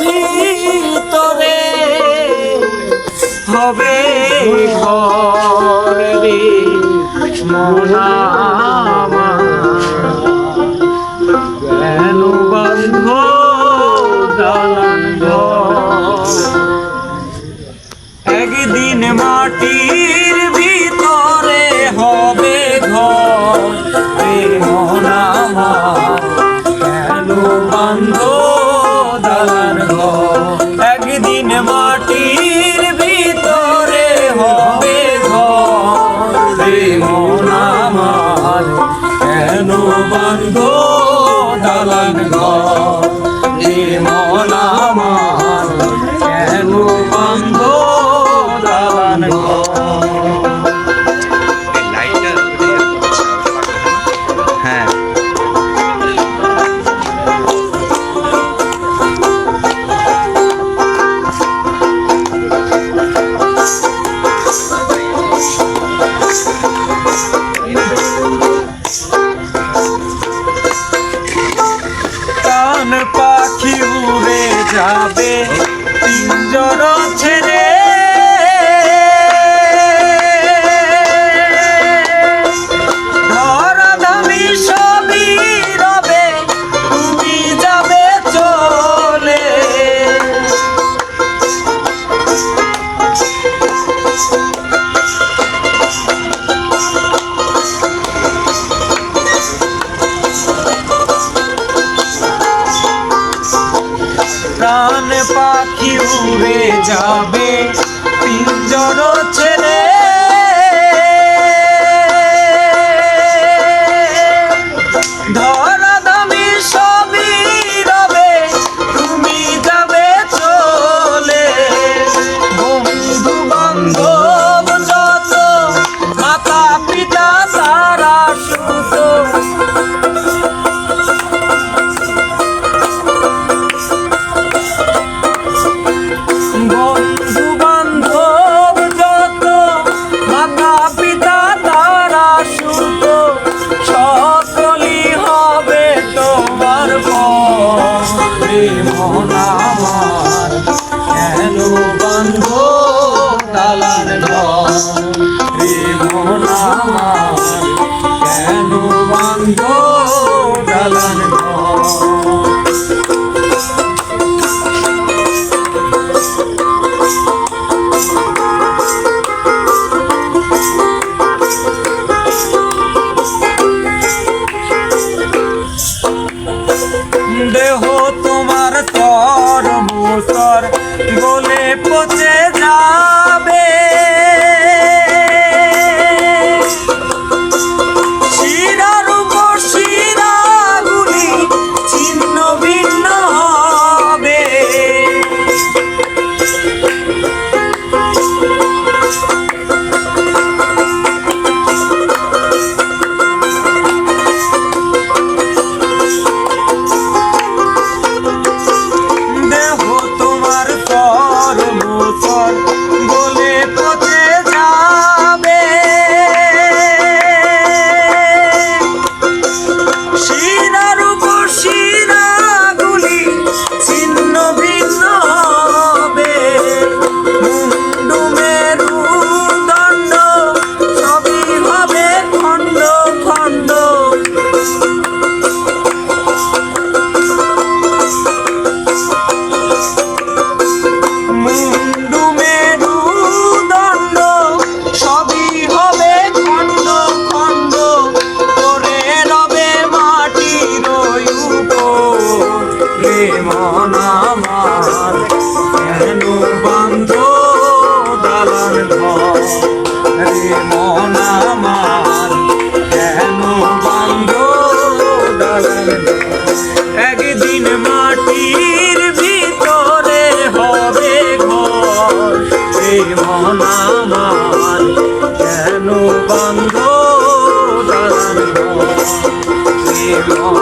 ভিতরে হবে ঘরে রে মোনা কেন বন্ধ দালান? একদিন মাটির ভিতরে হবে ঘর রে মোনা কেন দালান একদিন মাটির ভিতরে হবে ঘর মন আমার কেন বন্ধ? পিঞ্জর ছেড়ে প্রাণ পাখি উড়ে যাবে। তিনজন ছেড়ে ধরা বন্ধ দালান রে মন আমার বন্ধ দালান ঘর? রে মন আমার বন্ধ একদিন মাটির ভিতরে হবে ঘর। এই মন আমার বন্ধ দালান ঘর?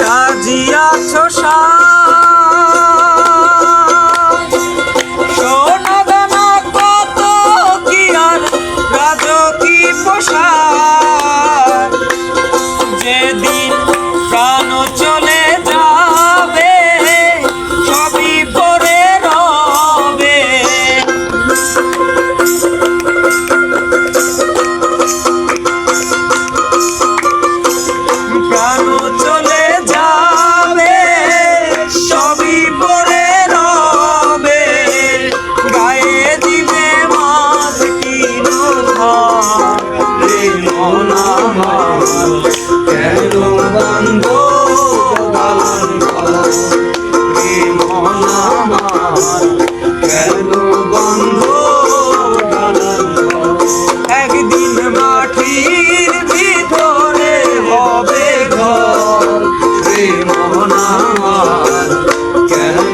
সাজিয়াছ সোনাদানা দানা কত কি আর রাজকী পোশাক। যেদিন